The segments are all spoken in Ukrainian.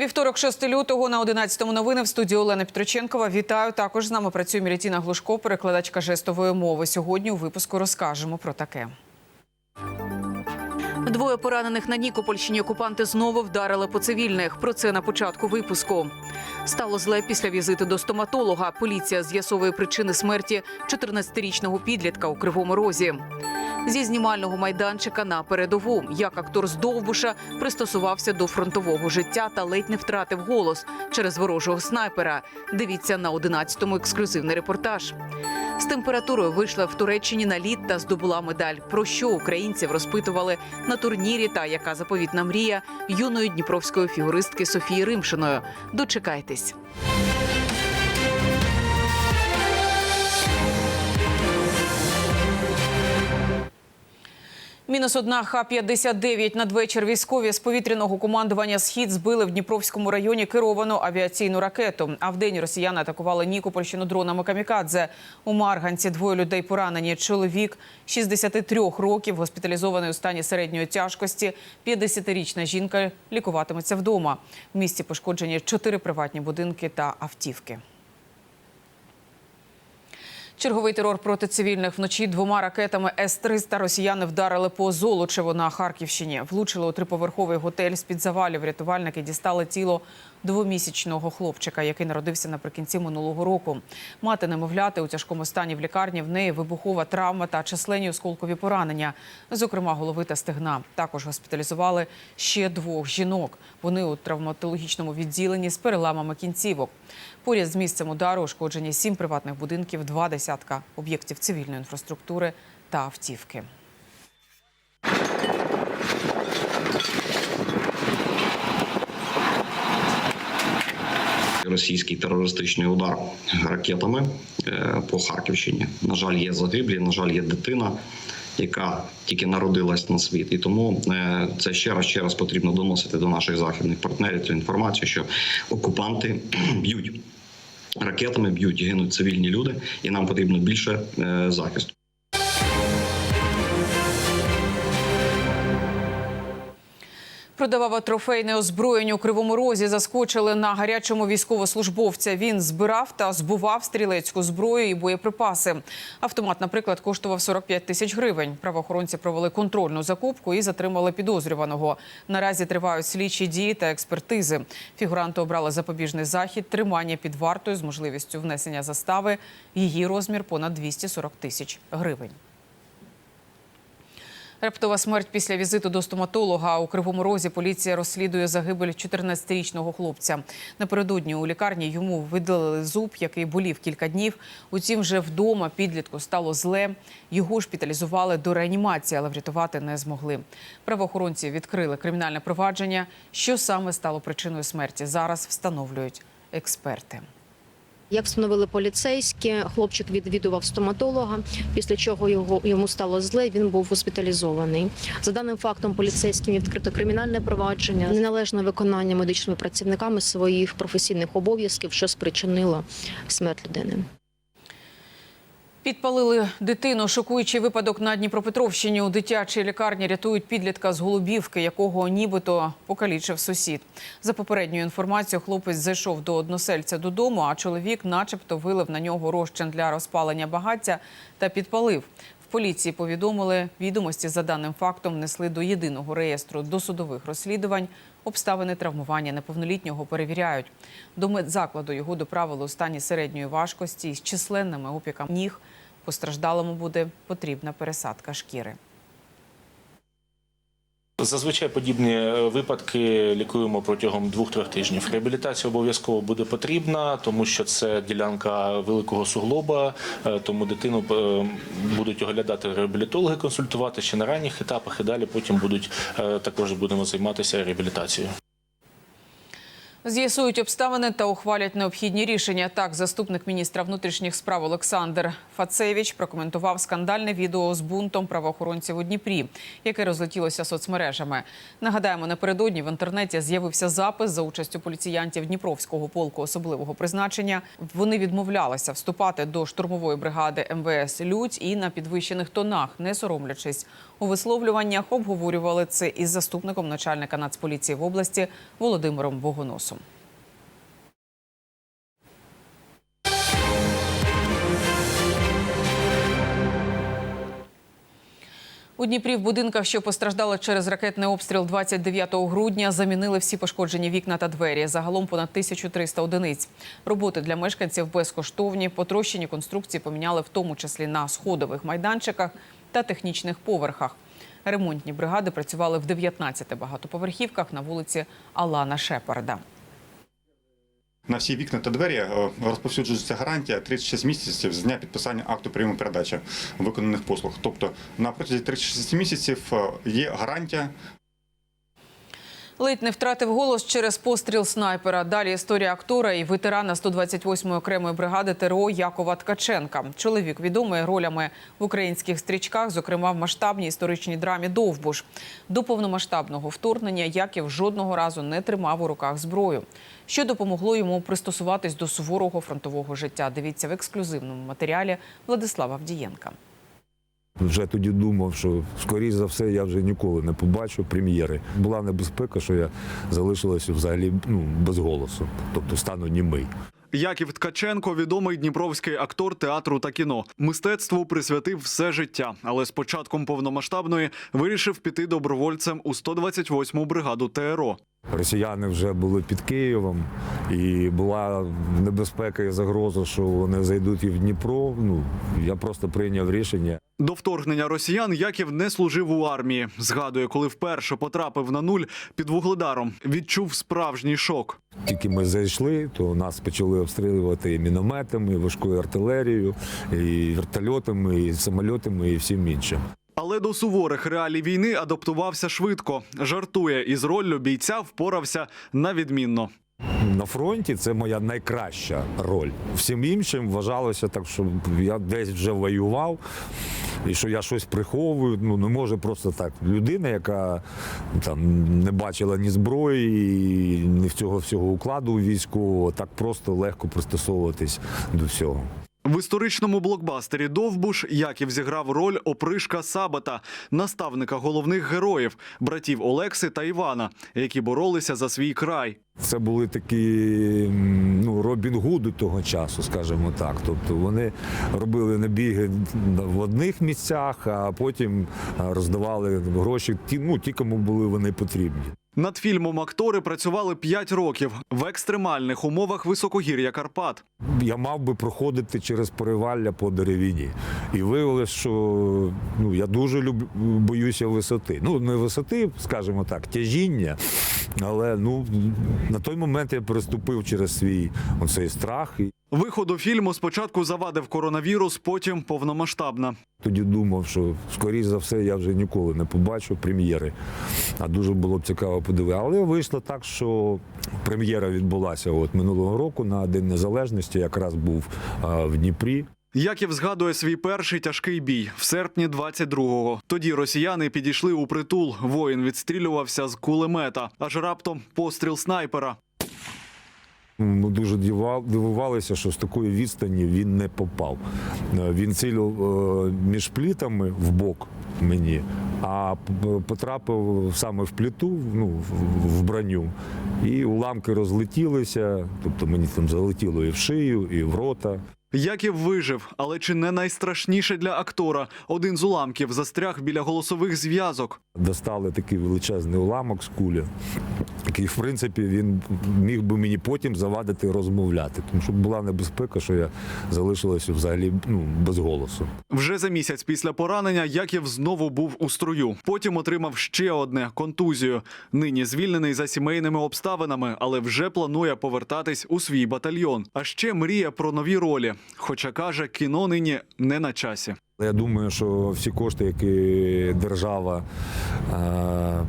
Вівторок, 6 лютого на 11-му новини в студії Олена Петроченкова. Вітаю. Також з нами працює Мілітіна Глушко, перекладачка жестової мови. Сьогодні у випуску розкажемо про таке. Двоє поранених на Нікопольщині окупанти знову вдарили по цивільних. Про це на початку випуску. Стало зле після візиту до стоматолога. Поліція з'ясовує причини смерті 14-річного підлітка у Кривому Розі. Зі знімального майданчика на передову, як актор з Довбуша пристосувався до фронтового життя та ледь не втратив голос через ворожого снайпера. Дивіться на 11-му ексклюзивний репортаж. З температурою вийшла в Туреччині на лід та здобула медаль. Про що українців розпитували на турнірі та яка заповітна мрія юної дніпровської фігуристки Софії Римшиною. Дочекайтесь. Мінус одна Х-59 надвечір військові з повітряного командування «Схід» збили в Дніпровському районі керовану авіаційну ракету. А вдень росіяни атакували Нікопольщину дронами «Камікадзе». У Марганці двоє людей поранені. Чоловік 63 років, госпіталізований у стані середньої тяжкості. 50-річна жінка лікуватиметься вдома. В місті пошкоджені чотири приватні будинки та автівки. Черговий терор проти цивільних вночі двома ракетами С-300 росіяни вдарили по Золочеву на Харківщині. Влучили у триповерховий готель з-під завалів. Рятувальники дістали тіло двомісячного хлопчика, який народився наприкінці минулого року. Мати немовляти у тяжкому стані в лікарні. В неї вибухова травма та численні осколкові поранення, зокрема голови та стегна. Також госпіталізували ще двох жінок. Вони у травматологічному відділенні з переламами кінцівок. Поряд з місцем удару ушкоджені сім приватних будинків, два десятка об'єктів цивільної інфраструктури та автівки. Російський терористичний удар ракетами е, по Харківщині. На жаль, є загиблі, на жаль, є дитина, яка тільки народилась на світ. І тому е, це ще раз ще раз потрібно доносити до наших західних партнерів цю інформацію, що окупанти б'ють ракетами, б'ють, гинуть цивільні люди, і нам потрібно більше е, захисту. Продавав трофейне озброєння у Кривому Розі. Заскочили на гарячому військовослужбовця. Він збирав та збував стрілецьку зброю і боєприпаси. Автомат, наприклад, коштував 45 тисяч гривень. Правоохоронці провели контрольну закупку і затримали підозрюваного. Наразі тривають слідчі дії та експертизи. Фігуранти обрали запобіжний захід, тримання під вартою з можливістю внесення застави. Її розмір понад 240 тисяч гривень. Раптова смерть після візиту до стоматолога у Кривому Розі поліція розслідує загибель 14-річного хлопця. Напередодні у лікарні йому видалили зуб, який болів кілька днів. Утім, вже вдома підлітку стало зле. Його шпиталізували до реанімації, але врятувати не змогли. Правоохоронці відкрили кримінальне провадження. Що саме стало причиною смерті? Зараз встановлюють експерти. Як встановили поліцейські, хлопчик відвідував стоматолога, після чого його йому стало зле. Він був госпіталізований. За даним фактом, поліцейським відкрито кримінальне провадження, неналежне виконання медичними працівниками своїх професійних обов'язків, що спричинило смерть людини. Підпалили дитину. Шокуючий випадок на Дніпропетровщині. У дитячій лікарні рятують підлітка з Голубівки, якого нібито покалічив сусід. За попередньою інформацією, хлопець зайшов до односельця додому, а чоловік, начебто, вилив на нього розчин для розпалення багаття та підпалив. В поліції повідомили, відомості за даним фактом внесли до єдиного реєстру досудових розслідувань. Обставини травмування неповнолітнього перевіряють. До медзакладу його доправили у стані середньої важкості з численними опіками ніг. Постраждалому буде потрібна пересадка шкіри. Зазвичай подібні е, випадки лікуємо протягом двох-трьох тижнів. Реабілітація обов'язково буде потрібна, тому що це ділянка великого суглоба, е, тому дитину е, будуть оглядати реабілітологи, консультувати ще на ранніх етапах, і далі потім будуть також будемо займатися реабілітацією. З'ясують обставини та ухвалять необхідні рішення. Так, заступник міністра внутрішніх справ Олександр Фацевич прокоментував скандальне відео з бунтом правоохоронців у Дніпрі, яке розлетілося соцмережами. Нагадаємо, напередодні в інтернеті з'явився запис за участю поліціянтів Дніпровського полку особливого призначення. Вони відмовлялися вступати до штурмової бригади МВС Людь і на підвищених тонах, не соромлячись. У висловлюваннях обговорювали це із заступником начальника Нацполіції в області Володимиром Богоносом. У Дніпрі в будинках, що постраждали через ракетний обстріл 29 грудня, замінили всі пошкоджені вікна та двері. Загалом понад 1300 одиниць. Роботи для мешканців безкоштовні. Потрощені конструкції поміняли в тому числі на сходових майданчиках та технічних поверхах. Ремонтні бригади працювали в 19 багатоповерхівках на вулиці Алана Шепарда. На всі вікна та двері е, розповсюджується гарантія 36 місяців з дня підписання акту прийому передачі виконаних послуг. Тобто на протязі 36 місяців е, є гарантія Ледь не втратив голос через постріл снайпера. Далі історія актора і ветерана 128-ї окремої бригади ТРО Якова Ткаченка. Чоловік відомий ролями в українських стрічках, зокрема в масштабній історичній драмі Довбуш. До повномасштабного вторгнення Яків жодного разу не тримав у руках зброю, що допомогло йому пристосуватись до суворого фронтового життя. Дивіться в ексклюзивному матеріалі Владислава Авдієнка. Вже тоді думав, що скоріш за все я вже ніколи не побачу прем'єри. Була небезпека, що я залишилася взагалі ну, без голосу, тобто стану німий. Яків Ткаченко відомий дніпровський актор театру та кіно. Мистецтву присвятив все життя, але з початком повномасштабної вирішив піти добровольцем у 128-му бригаду ТРО. Росіяни вже були під Києвом, і була небезпека і загроза, що вони зайдуть і в Дніпро. Ну я просто прийняв рішення. До вторгнення росіян Яків не служив у армії. Згадує, коли вперше потрапив на нуль під вугледаром. Відчув справжній шок. Тільки ми зайшли, то нас почали обстрілювати і мінометами, і важкою артилерією, і вертольотами, і самольотами, і всім іншим. Але до суворих реалій війни адаптувався швидко. Жартує із роллю бійця впорався на відмінно. На фронті це моя найкраща роль. Всім іншим вважалося так, що я десь вже воював і що я щось приховую. Ну не може просто так. Людина, яка там не бачила ні зброї, ні в цього всього укладу військового, так просто легко пристосовуватись до всього. В історичному блокбастері Довбуш Яків зіграв роль опришка Сабата, наставника головних героїв, братів Олекси та Івана, які боролися за свій край. Це були такі ну, Робін Гуди того часу, скажімо так. Тобто вони робили набіги в одних місцях, а потім роздавали гроші ті, ну, ті, кому були вони потрібні. Над фільмом актори працювали 5 років в екстремальних умовах високогір'я Карпат. Я мав би проходити через перевалля по деревині. І виявилось, що ну, я дуже люб... боюся висоти. Ну, не висоти, скажімо так, тяжіння. Але ну, на той момент я переступив через свій оцей страх. Виходу фільму спочатку завадив коронавірус, потім повномасштабна. тоді думав, що скоріш за все я вже ніколи не побачу прем'єри. А дуже було б цікаво подивитися. Але вийшло так, що прем'єра відбулася от минулого року на День Незалежності, якраз був а, в Дніпрі. Яків згадує свій перший тяжкий бій в серпні 22-го. Тоді росіяни підійшли у притул. Воїн відстрілювався з кулемета, аж раптом постріл снайпера. Ми дуже дивувалися, що з такої відстані він не попав. Е, Він цілив е, між плітами в бок мені, а потрапив саме в пліту, ну, в- броню. І уламки розлетілися, тобто мені там залетіло і в шию, і в рота. Яків вижив, але чи не найстрашніше для актора? Один з уламків застряг біля голосових зв'язок. Достали такий величезний уламок з кулі, який, в принципі, він міг би мені потім завадити розмовляти, тому що була небезпека, що я залишилася взагалі ну, без голосу. Вже за місяць після поранення Яків знову був у строю. Потім отримав ще одне контузію. Нині звільнений за сімейними обставинами, але вже планує повертатись у свій батальйон. А ще мріє про нові ролі. Хоча каже, кіно нині не на часі. Я думаю, що всі кошти, які держава е,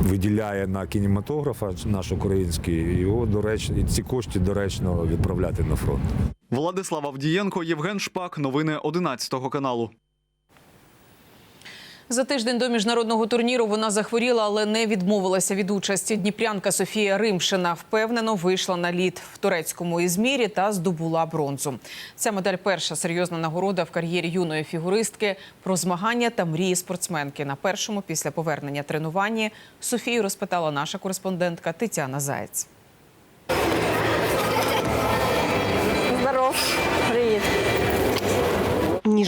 виділяє на кінематографа наш український. Його доречно, і ці кошти доречно відправляти на фронт. Владислав Авдієнко, Євген Шпак. Новини 11 каналу. За тиждень до міжнародного турніру вона захворіла, але не відмовилася від участі. Дніпрянка Софія Римшина впевнено вийшла на лід в турецькому Ізмірі та здобула бронзу. Ця медаль перша серйозна нагорода в кар'єрі юної фігуристки про змагання та мрії спортсменки. На першому після повернення тренуванні Софію розпитала наша кореспондентка Тетяна Заєць.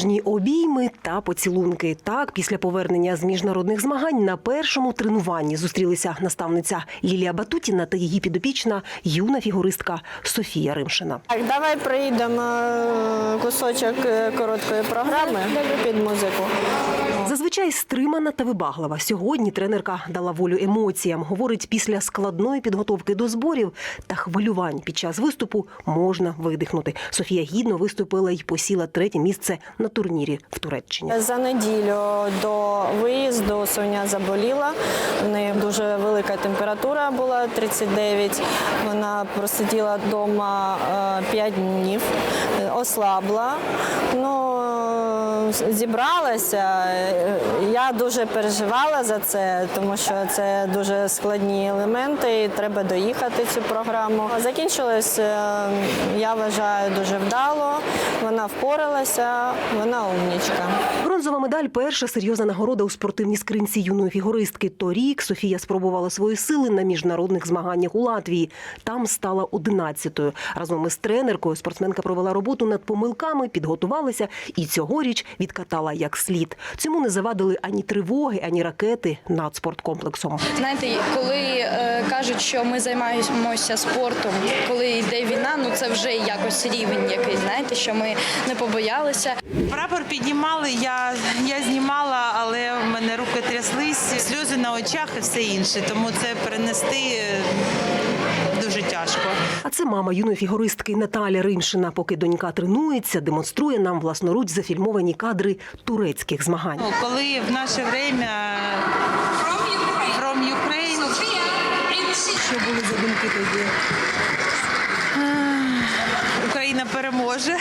Ніжні обійми та поцілунки. Так, після повернення з міжнародних змагань на першому тренуванні зустрілися наставниця Лілія Батутіна та її підопічна юна фігуристка Софія Римшина. Так, давай проїдемо е, кусочок е, короткої програми під музику. Зазвичай стримана та вибаглива. Сьогодні тренерка дала волю емоціям. Говорить, після складної підготовки до зборів та хвилювань під час виступу можна видихнути. Софія гідно виступила і посіла третє місце на турнірі в Туреччині. За неділю до виїзду Соня заболіла. У неї дуже велика температура була 39. Вона просиділа вдома 5 днів, е, ослабла. Ну, е, зібралася. Е, Я дуже переживала за це, тому що це дуже складні елементи, і треба доїхати цю програму. Закінчилось, е, я вважаю, дуже вдало. Вона впоралася, вона умнічка. Бронзова медаль перша серйозна нагорода у спортивній скринці юної фігуристки. Торік Софія спробувала свої сили на міжнародних змаганнях у Латвії. Там стала одинадцятою. Разом із тренеркою спортсменка провела роботу над помилками, підготувалася і цьогоріч відкатала як слід. Цьому не завадили ані тривоги, ані ракети над спорткомплексом. Знаєте, коли е, кажуть, що ми займаємося спортом, коли йде війна, ну це вже якось рівень якийсь, знаєте, що ми не побоялися. Прапор піднімали, я, я знімала, але в мене руки тряслись, сльози на очах і все інше. Тому це перенести е, дуже тяжко. А це мама юної фігуристки Наталя Римшина. Поки донька тренується, демонструє нам власноруч зафільмовані кадри турецьких змагань. Ну, Коли в наше время From Ukraine, що були за думки тоді? Україна переможе,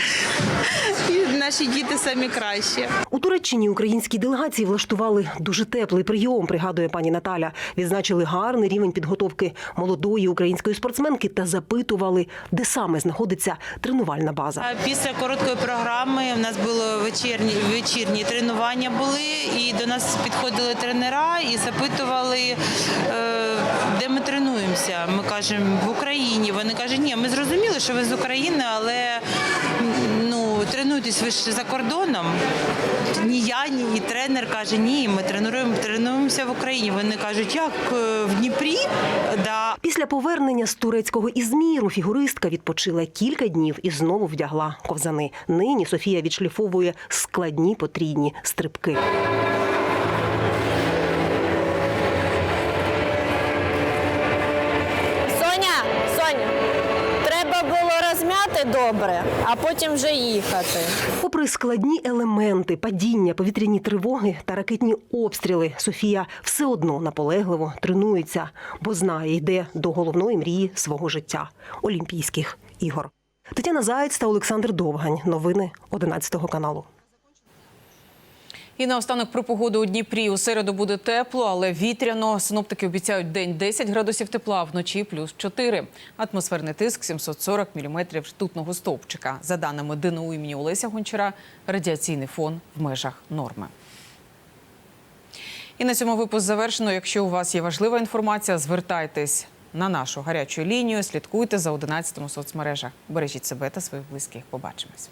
і наші діти самі кращі. У Туреччині українські делегації влаштували дуже теплий прийом, пригадує пані Наталя. Відзначили гарний рівень підготовки молодої української спортсменки та запитували, де саме знаходиться тренувальна база. Після короткої програми у нас було вечірні вечірні тренування були, і до нас підходили тренера і запитували, е, де ми тренуємося. Ми кажемо в Україні. Вони кажуть, ні, ми зрозуміли, що ви з України, але ну тренуйтесь ви ж за кордоном. Ні я, ні тренер каже, ні, ми тренуємо, тренуємося в Україні. Вони кажуть, як е, в Дніпрі? Да. Після повернення з турецького Ізміру фігуристка відпочила кілька днів і знову вдягла ковзани. Нині Софія відшліфовує складні потрійні стрибки. Добре, а потім вже їхати. Попри складні елементи, падіння, повітряні тривоги та ракетні обстріли, Софія все одно наполегливо тренується, бо знає, йде до головної мрії свого життя Олімпійських ігор. Тетяна Заєць та Олександр Довгань. Новини 11 каналу. І наостанок про погоду у Дніпрі. У середу буде тепло, але вітряно. Синоптики обіцяють день 10 градусів тепла, а вночі плюс 4. Атмосферний тиск 740 міліметрів ртутного стовпчика. За даними ДНУ імені Олеся Гончара, радіаційний фон в межах норми. І на цьому випуск завершено. Якщо у вас є важлива інформація, звертайтесь на нашу гарячу лінію. Слідкуйте за 11 у соцмережах. Бережіть себе та своїх близьких. Побачимось.